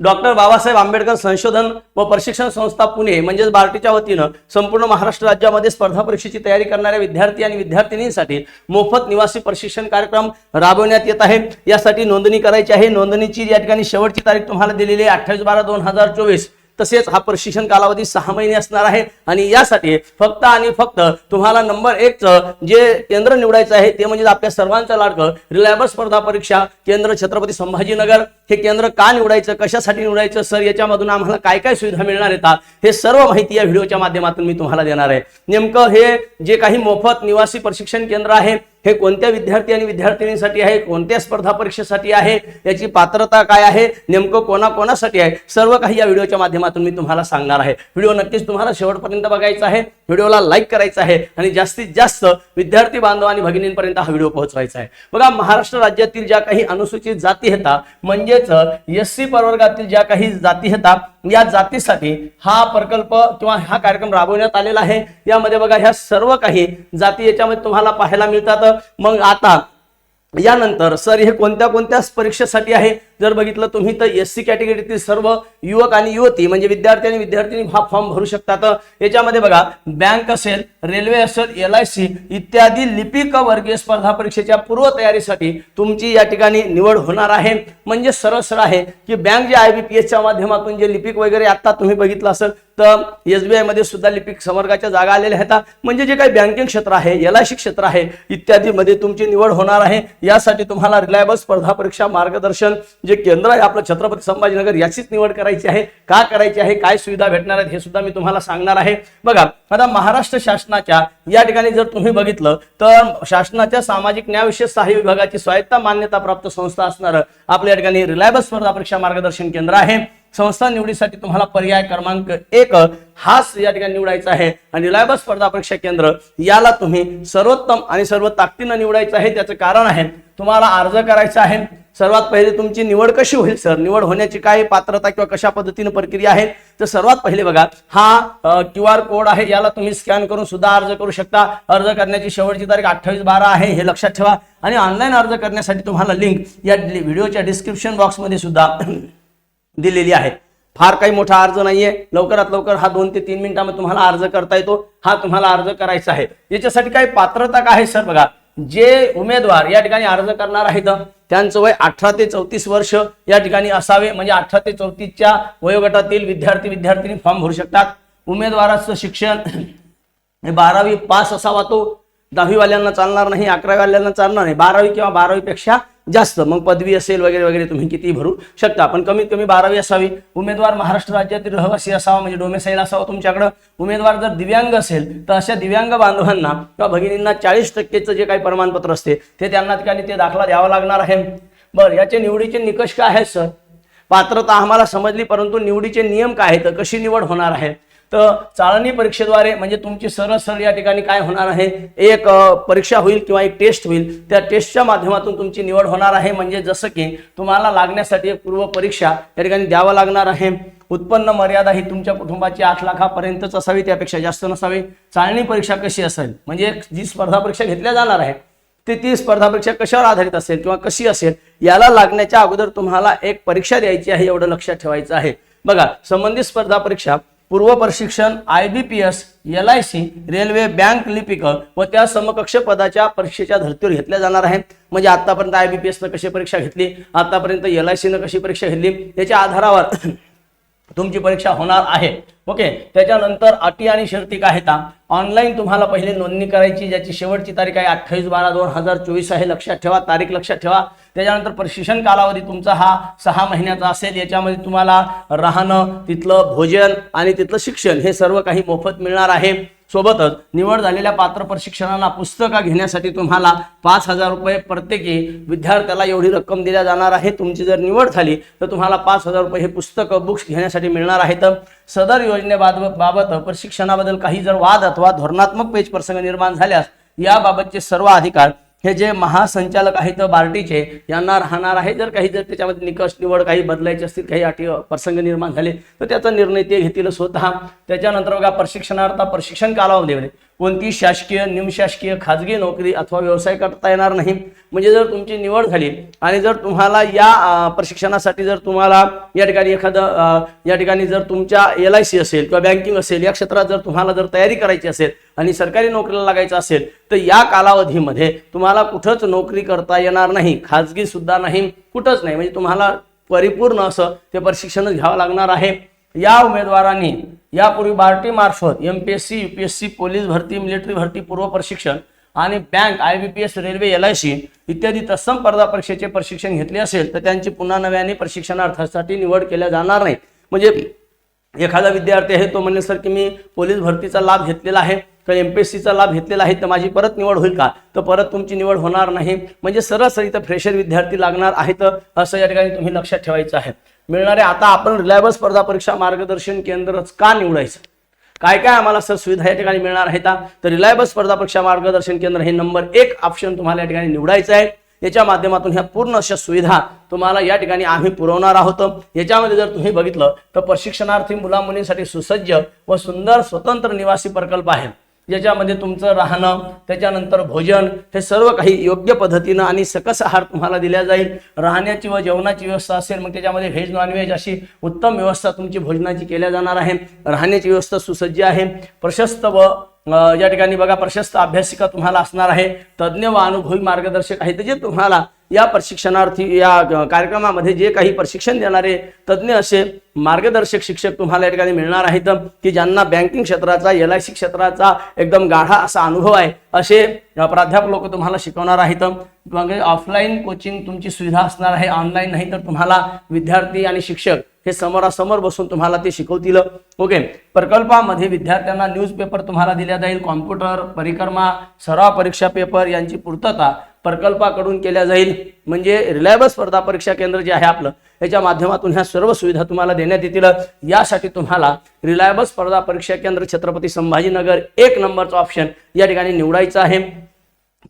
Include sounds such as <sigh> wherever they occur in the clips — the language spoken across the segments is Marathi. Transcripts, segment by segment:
डॉक्टर बाबासाहेब आंबेडकर संशोधन व प्रशिक्षण संस्था पुणे म्हणजेच बार्टीच्या वतीनं संपूर्ण महाराष्ट्र राज्यामध्ये स्पर्धा परीक्षेची तयारी करणाऱ्या विद्यार्थी आणि विद्यार्थिनींसाठी मोफत निवासी प्रशिक्षण कार्यक्रम राबवण्यात येत आहे यासाठी नोंदणी करायची आहे. नोंदणीची या ठिकाणी शेवटची तारीख तुम्हाला दिलेली आहे अठ्ठावीस बारा दोन हजार चोवीस. तसेच हा प्रशिक्षण कालावधी सहा महिने असणार आहे आणि यासाठी फक्त आणि फक्त तुम्हाला नंबर एकचं जे केंद्र निवडायचं आहे ते म्हणजे आपल्या सर्वांचं लाडकं रिलायबल स्पर्धा परीक्षा केंद्र छत्रपती संभाजीनगर. हे केंद्र का निवडायचं कशासाठी निवडायचं सर याच्यामधून आम्हाला काय काय सुविधा मिळणार येतात हे सर्व माहिती या व्हिडिओच्या माध्यमातून मी तुम्हाला देणार आहे. नेमकं हे जे काही मोफत निवासी प्रशिक्षण केंद्र आहे हे कोणत्या विद्यार्थी आणि विद्यार्थिनींसाठी आहे? कोणत्या स्पर्धा परीक्षेसाठी आहे? याची पात्रता काय आहे? नेमकं कोणाकोणासाठी आहे? सर्व काही या व्हिडिओच्या माध्यमातून मी तुम्हाला सांगणार आहे. व्हिडिओ नक्कीच तुम्हाला शेवटपर्यंत बघायचा आहे. व्हिडिओला लाईक करायचा आहे आणि जास्तीत जास्त विद्यार्थी बांधव आणि भगिनींपर्यंत हा व्हिडिओ पोहोचवायचा आहे. बघा महाराष्ट्र राज्यातील ज्या काही अनुसूचित जाती येतात म्हणजेच एस सी प्रवर्गातील ज्या काही जाती येतात या जातीसाठी हा प्रकल्प किंवा हा कार्यक्रम राबवण्यात आलेला आहे. यामध्ये बघा ह्या सर्व काही जाती याच्यामध्ये तुम्हाला पाहायला मिळतात. मग आता यानंतर सर हे कोणत्या कोणत्या परीक्षेसाठी आहे? जर बघितलं तुम्ही तर एस सी कॅटेगरीतील सर्व युवक आणि युवती म्हणजे विद्यार्थी आणि विद्यार्थिनी हा फॉर्म भरू शकतात. याच्यामध्ये बघा बँक असेल रेल्वे असेल एल आय सी इत्यादी लिपिक वर्गीय स्पर्धा परीक्षेच्या पूर्व तयारीसाठी तुमची या ठिकाणी निवड होणार आहे. म्हणजे सरळ सरळ आहे की बँक जे आय बी पी एसच्या माध्यमातून जे लिपिक वगैरे आता तुम्ही बघितलं असेल तर एसबीआयमध्ये सुद्धा लिपिक संवर्गाच्या जागा आलेल्या आहेत. म्हणजे जे काही बँकिंग क्षेत्र आहे एल आय सी क्षेत्र आहे इत्यादी मध्ये तुमची निवड होणार आहे. यासाठी तुम्हाला रिलायबल स्पर्धा परीक्षा मार्गदर्शन जे केंद्र आहे आपलं छत्रपती संभाजीनगर याचीच निवड करायची आहे. का करायची आहे? काय सुविधा भेटणार आहेत? हे सुद्धा मी तुम्हाला सांगणार आहे. बघा आता महाराष्ट्र शासनाच्या या ठिकाणी जर तुम्ही बघितलं तर शासनाच्या सामाजिक न्याय सहाय्य विभागाची स्वायत्ता मान्यता प्राप्त संस्था असणार आपल्या ठिकाणी रिलायबल स्पर्धा परीक्षा मार्गदर्शन केंद्र आहे. संस्था निवडीसाठी तुम्हाला पर्याय क्रमांक एक हाच या ठिकाणी निवडायचा आहे. आणि रिलायबल स्पर्धा परीक्षा केंद्र याला तुम्ही सर्वोत्तम आणि सर्व ताकदीनं निवडायचं आहे त्याचं कारण आहे. तुम्हाला अर्ज करायचा आहे. सर्वात पहिले तुमची निवड कशी होईल सर? निवड होण्याची काय पात्रता किंवा कशा पद्धतीने प्रक्रिया आहे? तर सर्वात पहिले बघा हा क्यू आर कोड आहे याला तुम्ही स्कॅन करून सुद्धा अर्ज करू शकता. अर्ज करण्याची शेवटची तारीख अठ्ठावीस बारा आहे हे लक्षात ठेवा. आणि ऑनलाईन अर्ज करण्यासाठी तुम्हाला लिंक या व्हिडिओच्या डिस्क्रिप्शन बॉक्समध्ये सुद्धा दिलेली आहे. फार काही मोठा अर्ज नाहीये. लवकरात लवकर हा दोन ते तीन मिनिटांमध्ये तुम्हाला अर्ज करता येतो. हा तुम्हाला अर्ज करायचा आहे. याच्यासाठी काही पात्रता काय आहे सर? बघा जे उमेदवार या ठिकाणी अर्ज करणार आहेत त्यांचं वय अठरा ते चौतीस वर्ष या ठिकाणी असावे. म्हणजे अठरा ते चौतीसच्या वयोगटातील विद्यार्थी विद्यार्थिनी फॉर्म भरू शकतात. उमेदवाराचं शिक्षण बारावी पास असावा तो. दहावीवाल्यांना चालणार नाही अकरावीवाल्यांना चालणार नाही. बारावी किंवा बारावीपेक्षा जास्त. मग पदवी असेल वगैरे वगैरे तुम्ही किती भरू शकता. पण कमीत कमी बारावी असावी. उमेदवार महाराष्ट्र राज्यातील रहिवासी असावा म्हणजे डोमेसाईल असावा तुमच्याकडं. उमेदवार जर दिव्यांग असेल तर अशा दिव्यांग बांधवांना किंवा भगिनींना चाळीस टक्केचं जे काही प्रमाणपत्र असते ते त्यांना ठिकाणी ते दाखला द्यावा लागणार आहे. बरं याचे निवडीचे निकष काय आहेत सर? पात्रता आम्हाला समजली परंतु निवडीचे नियम काय आहेत? कशी निवड होणार आहे? तर चाळणी परीक्षेद्वारे म्हणजे तुमची सरळ सरळ या ठिकाणी काय होणार आहे? एक परीक्षा होईल किंवा एक टेस्ट होईल. त्या टेस्टच्या माध्यमातून तुमची निवड होणार आहे. म्हणजे जसं की तुम्हाला लागण्यासाठी पूर्व परीक्षा या ठिकाणी द्यावं लागणार आहे. उत्पन्न मर्यादा ही तुमच्या कुटुंबाची आठ लाखापर्यंतच असावी त्यापेक्षा जास्त नसावी. चाळणी परीक्षा कशी असेल? म्हणजे जी स्पर्धा परीक्षा घेतल्या जाणार आहे ते ती स्पर्धा परीक्षा कशावर आधारित असेल किंवा कशी असेल याला लागण्याच्या अगोदर तुम्हाला एक परीक्षा द्यायची आहे एवढं लक्षात ठेवायचं आहे. बघा संबंधित स्पर्धा परीक्षा पूर्व प्रशिक्षण I B P S L I C railway bank लिपिक व त्या समकक्ष पदाच्या परीक्षेच्या धर्तीवर घेतल्या जाणार आहे म्हणजे आतापर्यंत आय बी पी एसनं कशी परीक्षा घेतली? आतापर्यंत एल आय सीनं कशी परीक्षा घेतली? याच्या आधारावर तुमची परीक्षा होणार आहे. ओके? त्याच्यानंतर अटी आणि शर्ती काय आहेत? ऑनलाईन तुम्हाला पहिले नोंदणी करायची ज्याची शेवटची तारीख आहे अठ्ठावीस बारा दोन हजार चोवीस आहे. लक्षात ठेवा तारीख लक्षात ठेवा. त्याच्यानंतर प्रशिक्षण कालावधी तुमचा हा सहा महिन्याचा असेल. याच्यामध्ये तुम्हाला राहणं तिथलं भोजन आणि तिथलं शिक्षण हे सर्व काही मोफत मिळणार आहे. सोबतच निवड झालेल्या पात्र प्रशिक्षणाला पुस्तका घेण्यासाठी तुम्हाला पाच हजार रुपये प्रत्येकी विद्यार्थ्याला एवढी रक्कम दिल्या जाणार आहे. तुमची जर निवड झाली तर तुम्हाला पाच हजार रुपये हे पुस्तकं बुक्स घेण्यासाठी मिळणार आहेत. सदर योजनेबाबत बाबत प्रशिक्षणाबद्दल काही जर वाद अथवा धोरणात्मक पेच प्रसंग निर्माण झाल्यास याबाबतचे सर्व अधिकार हे जे महासंचालक आहेत बार्टीचे यांना राहणार आहे. जर काही जर त्याच्यामध्ये निकष निवड काही बदलायचे असतील काही अटी प्रसंग निर्माण झाले तर त्याचा निर्णय ते घेतील स्वतः. त्याच्यानंतर बघा प्रशिक्षणार्थ प्रशिक्षण कालावधीमध्ये. कोणती शासकीय निमशासकीय खाजगी नोकरी अथवा व्यवसाय करता येणार नाही. म्हणजे जर तुमची निवड झाली आणि जर तुम्हाला या प्रशिक्षणासाठी जर तुम्हाला या ठिकाणी एखादं या ठिकाणी जर तुमच्या एल आय सी असेल किंवा बँकिंग असेल या क्षेत्रात जर तुम्हाला जर तयारी करायची असेल आणि सरकारी नोकरीला लागायचं असेल तर या कालावधीमध्ये तुम्हाला कुठंच नोकरी करता येणार नाही. खाजगी सुद्धा नाही कुठंच नाही. म्हणजे तुम्हाला परिपूर्ण असं ते प्रशिक्षणच घ्यावं लागणार आहे. या उमेदवारांनी यापूर्वी बार्टी मार्फत M P S C U P S C police भरती मिलिटरी भरती पूर्व प्रशिक्षण आणि bank I B P S railway L I C इत्यादी तत्सम स्पर्धा परीक्षेचे प्रशिक्षण घेतले असेल तर त्यांची पुन्हा नव्याने प्रशिक्षणार्थासाठी निवड केल्या जाणार नाही. म्हणजे एखादा विद्यार्थी आहे तो म्हणेल सर की मी पोलीस भरतीचा लाभ घेतलेला आहे. तर एम पी एस सीचा लाभ घेतलेला आहे तर माझी परत निवड होईल का? तर परत तुमची निवड होणार नाही. म्हणजे सरासरी तर फ्रेशर विद्यार्थी लागणार आहेत असं या ठिकाणी तुम्ही लक्षात ठेवायचं आहे. मिळणारे आता आपण रिलायबल स्पर्धा परीक्षा मार्गदर्शन केंद्रच का निवडायचं? काय काय आम्हाला सर सुविधा या ठिकाणी मिळणार आहेत तर रिलायबल स्पर्धा परीक्षा मार्गदर्शन केंद्र हे नंबर एक ऑप्शन तुम्हाला या ठिकाणी निवडायचं आहे. याच्या माध्यमातून ह्या पूर्ण अशा सुविधा तुम्हाला या ठिकाणी आम्ही पुरवणार आहोत. याच्यामध्ये जर तुम्ही बघितलं तर प्रशिक्षणार्थी मुला मुलींसाठी सुसज्ज व सुंदर स्वतंत्र निवासी प्रकल्प आहे. ज्याच्यामध्ये तुमचं राहणं त्याच्यानंतर भोजन हे सर्व काही योग्य पद्धतीनं आणि सकस आहार तुम्हाला दिल्या जाईल. राहण्याची व जेवणाची व्यवस्था असेल मग त्याच्यामध्ये व्हेज नॉनव्हेज अशी उत्तम व्यवस्था तुमची भोजनाची केल्या जाणार आहे. राहण्याची व्यवस्था सुसज्ज आहे. प्रशस्त व या ठिकाणी बघा प्रशस्त अभ्यासिका तुम्हाला असणार आहे. तज्ज्ञ व अनुभवी मार्गदर्शक आहे जे तुम्हाला या प्रशिक्षणार्थी या कार्यक्रमामध्ये जे काही प्रशिक्षण देणारे तज्ज्ञ असे मार्गदर्शक शिक्षक तुम्हाला या ठिकाणी मिळणार आहेत की ज्यांना बँकिंग क्षेत्राचा एल आय सी क्षेत्राचा एकदम गाढा असा अनुभव आहे असे प्राध्यापक लोक तुम्हाला शिकवणार आहेत. म्हणजे ऑफलाईन कोचिंग तुमची सुविधा असणार आहे ऑनलाईन नाही तर तुम्हाला विद्यार्थी आणि शिक्षक हे समोरासमोर बसून तुम्हाला ते शिकवतील. ओके प्रकल्पामध्ये विद्यार्थ्यांना न्यूजपेपर तुम्हाला दिल्या जाईल कॉम्प्युटर परिक्रमा सराव परीक्षा पेपर यांची पूर्तता प्रकल्पाकडून केल्या जाईल. म्हणजे रिलायबल स्पर्धा परीक्षा केंद्र जे आहे आपलं याच्या माध्यमातून ह्या सर्व सुविधा तुम्हाला देण्यात येतील. यासाठी तुम्हाला रिलायबल स्पर्धा परीक्षा केंद्र छत्रपती संभाजीनगर एक नंबरचा ऑप्शन या ठिकाणी निवडायचा आहे.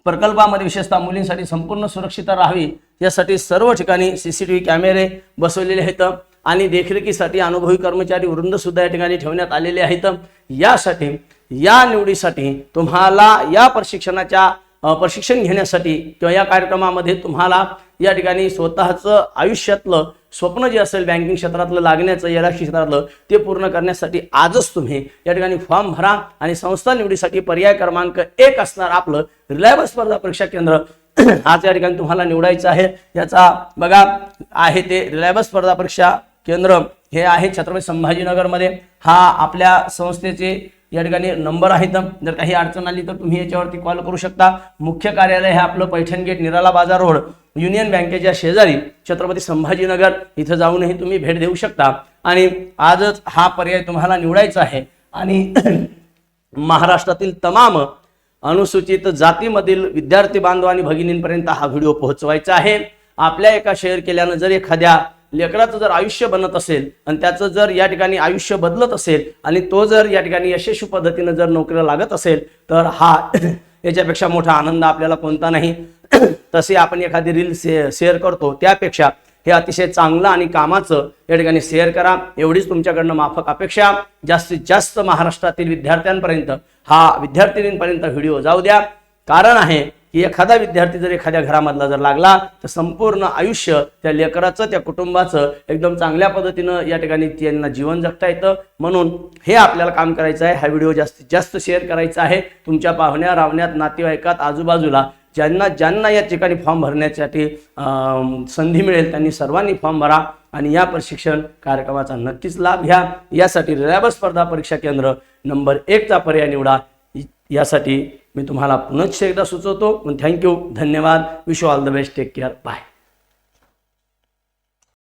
प्रकल्पामध्ये विशेषतः मुलींसाठी संपूर्ण सुरक्षितता राहावी यासाठी सर्व ठिकाणी सीसीटीव्ही कॅमेरे बसवलेले आहेत आणि देखरेखीसाठी अनुभवी कर्मचारी वृंद सुद्धा या ठिकाणी ठेवण्यात आलेले आहेत. यासाठी या निवडीसाठी तुम्हाला या प्रशिक्षणाच्या प्रशिक्षण घेण्यासाठी किंवा या कार्यक्रमामध्ये तुम्हाला या ठिकाणी स्वतःचं आयुष्यातलं स्वप्न जे असेल बँकिंग क्षेत्रातलं लागण्याचं या क्षेत्रातलं ते पूर्ण करण्यासाठी आजच तुम्ही या ठिकाणी फॉर्म भरा आणि संस्था निवडीसाठी पर्याय क्रमांक एक असणार आपलं रिलायबल स्पर्धा परीक्षा केंद्र. <clears throat> आज या ठिकाणी तुम्हाला निवडायचं आहे. याचा बघा आहे ते रिलायबल स्पर्धा परीक्षा केंद्र. हे आहे छत्रपती संभाजीनगरमध्ये. हा आपल्या संस्थेचे या ठिकाणी नंबर आहेत. जर काही अडचण आली तर तुम्ही याच्यावरती कॉल करू शकता. मुख्य कार्यालय हे आपलं पैठण गेट निराला बाजार रोड युनियन बँकेच्या शेजारी छत्रपती संभाजीनगर. इथं जाऊनही तुम्ही भेट देऊ शकता. आणि आजच हा पर्याय तुम्हाला निवडायचा आहे. आणि <clears throat> महाराष्ट्रातील तमाम अनुसूचित जातीमधील विद्यार्थी बांधव आणि भगिनींपर्यंत हा व्हिडिओ पोहोचवायचा आहे. आपल्या एका शेअर केल्यानं जर एखाद्या लेकराचं जर आयुष्य बनत असेल आणि त्याचं जर या ठिकाणी आयुष्य बदलत असेल आणि तो जर या ठिकाणी यशस्वी पद्धतीनं जर नोकरीला लागत असेल तर हा <coughs> याच्यापेक्षा मोठा आनंद आपल्याला कोणता नाही. <coughs> तसे आपण एखादी रील शे शेअर करतो त्यापेक्षा हे अतिशय चांगलं आणि कामाचं या ठिकाणी शेअर करा. एवढीच तुमच्याकडनं माफक अपेक्षा. जास्तीत जास्त महाराष्ट्रातील विद्यार्थ्यांपर्यंत हा विद्यार्थिनींपर्यंत व्हिडिओ जाऊ द्या. कारण आहे की एखादा विद्यार्थी जर एखाद्या घरामधला जर लागला तर संपूर्ण आयुष्य त्या लेकराचं त्या कुटुंबाचं एकदम चांगल्या पद्धतीनं या ठिकाणी त्यांना जीवन जगता येतं. म्हणून हे आपल्याला काम करायचं आहे. हा व्हिडिओ जास्तीत जास्त शेअर करायचा आहे. तुमच्या पाहुण्या रावण्यात नातेवाईकात आजूबाजूला ज्यांना ज्यांना या ठिकाणी फॉर्म भरण्यासाठी संधी मिळेल त्यांनी सर्वांनी फॉर्म भरा आणि या प्रशिक्षण कार्यक्रमाचा नक्कीच लाभ घ्या. यासाठी रिलायबल स्पर्धा परीक्षा केंद्र नंबर एकचा पर्याय निवडा. यासाठी मी तुम्हाला पुनश्च एकदा सुचवतो. थँक्यू धन्यवाद. Wish all the best take care bye